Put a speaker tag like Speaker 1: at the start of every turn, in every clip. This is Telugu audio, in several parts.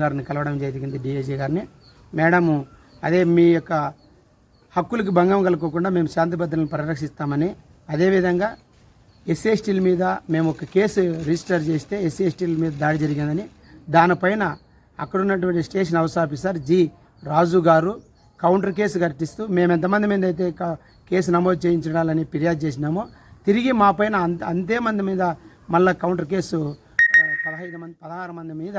Speaker 1: గారిని కలవడం జరిగింది డిఐజీ గారిని. మేడము అదే మీ యొక్క హక్కులకు భంగం కలగకుండా మేము శాంతి భద్రతలను పరిరక్షిస్తామని అదేవిధంగా ఎస్సీ ఎస్టీల మీద మేము ఒక కేసు రిజిస్టర్ చేస్తే ఎస్సీ ఎస్టీల మీద దాడి జరిగిందని దానిపైన అక్కడ ఉన్నటువంటి station house officer G Raju గారు కౌంటర్ కేసు కట్టిస్తూ మేము ఎంతమంది మీద అయితే కేసు నమోదు చేయించాలని ఫిర్యాదు చేసినామో తిరిగి మా పైన అంత అంతే మంది మీద మళ్ళీ కౌంటర్ కేసు పదహైదు మంది పదహారు మంది మీద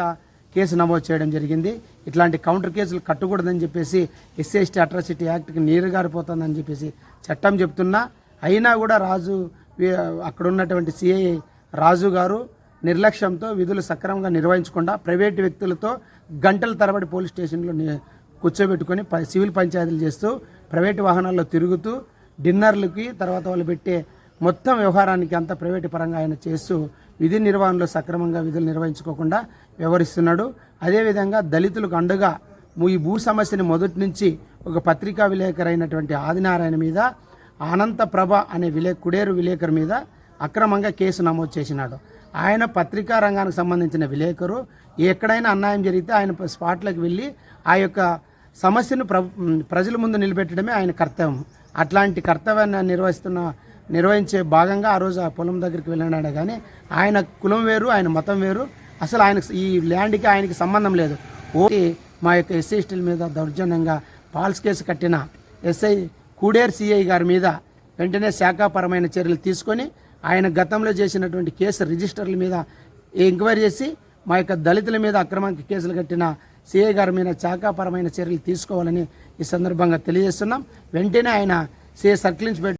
Speaker 1: కేసు నమోదు చేయడం జరిగింది. ఇట్లాంటి కౌంటర్ కేసులు కట్టకూడదని చెప్పేసి ఎస్సీ ఎస్టీ అట్రాసిటీ యాక్ట్కి నీరు గారిపోతుందని చెప్పేసి చట్టం చెప్తున్నా. అయినా కూడా రాజు అక్కడ ఉన్నటువంటి సిఐ రాజు గారు నిర్లక్ష్యంతో విధులు సక్రమంగా నిర్వహించకుండా ప్రైవేటు వ్యక్తులతో గంటల తరబడి పోలీస్ స్టేషన్లో కూర్చోబెట్టుకొని సివిల్ పంచాయతీలు చేస్తూ ప్రైవేటు వాహనాల్లో తిరుగుతూ డిన్నర్లకి తర్వాత వాళ్ళు పెట్టే మొత్తం వ్యవహారానికి అంతా ప్రైవేటు పరంగా ఆయన చేస్తూ విధి నిర్వహణలో సక్రమంగా విధులు నిర్వహించుకోకుండా వ్యవహరిస్తున్నాడు. అదేవిధంగా దళితులకు అండగా ఈ భూ సమస్యని మొదటి నుంచి ఒక పత్రికా విలేకరైనటువంటి ఆదినారాయణ మీద అనంత ప్రభ అనే విలే కుడేరు విలేకరు మీద అక్రమంగా కేసు నమోదు చేసినాడు. ఆయన పత్రికా రంగానికి సంబంధించిన విలేకరు. ఎక్కడైనా అన్యాయం జరిగితే ఆయన స్పాట్లకు వెళ్ళి ఆ యొక్క సమస్యను ప్ర ప్రజల ముందు నిలబెట్టడమే ఆయన కర్తవ్యం. అట్లాంటి కర్తవ్యాన్ని నిర్వహిస్తున్న నిర్వహించే భాగంగా ఆ రోజు ఆ పొలం దగ్గరికి వెళ్ళినాడు కానీ ఆయన కులం వేరు ఆయన మతం వేరు. అసలు ఆయన ఈ ల్యాండ్కి ఆయనకి సంబంధం లేదు. ఓకే మా యొక్క ఎస్సీ మీద దౌర్జన్యంగా పాల్స్ కేసు కట్టిన ఎస్ఐ కూడేరు సిఐ గారి మీద వెంటనే శాఖాపరమైన చర్యలు తీసుకొని ఆయన గతంలో చేసినటువంటి కేసు రిజిస్టర్ల మీద ఎంక్వైరీ చేసి మా యొక్క దళితుల మీద అక్రమంగా కేసులు కట్టిన సిఐ గారి మీద శాఖాపరమైన చర్యలు తీసుకోవాలని ఈ సందర్భంగా తెలియజేస్తున్నాం. వెంటనే ఆయన సిఐ సర్కిల్ నుంచి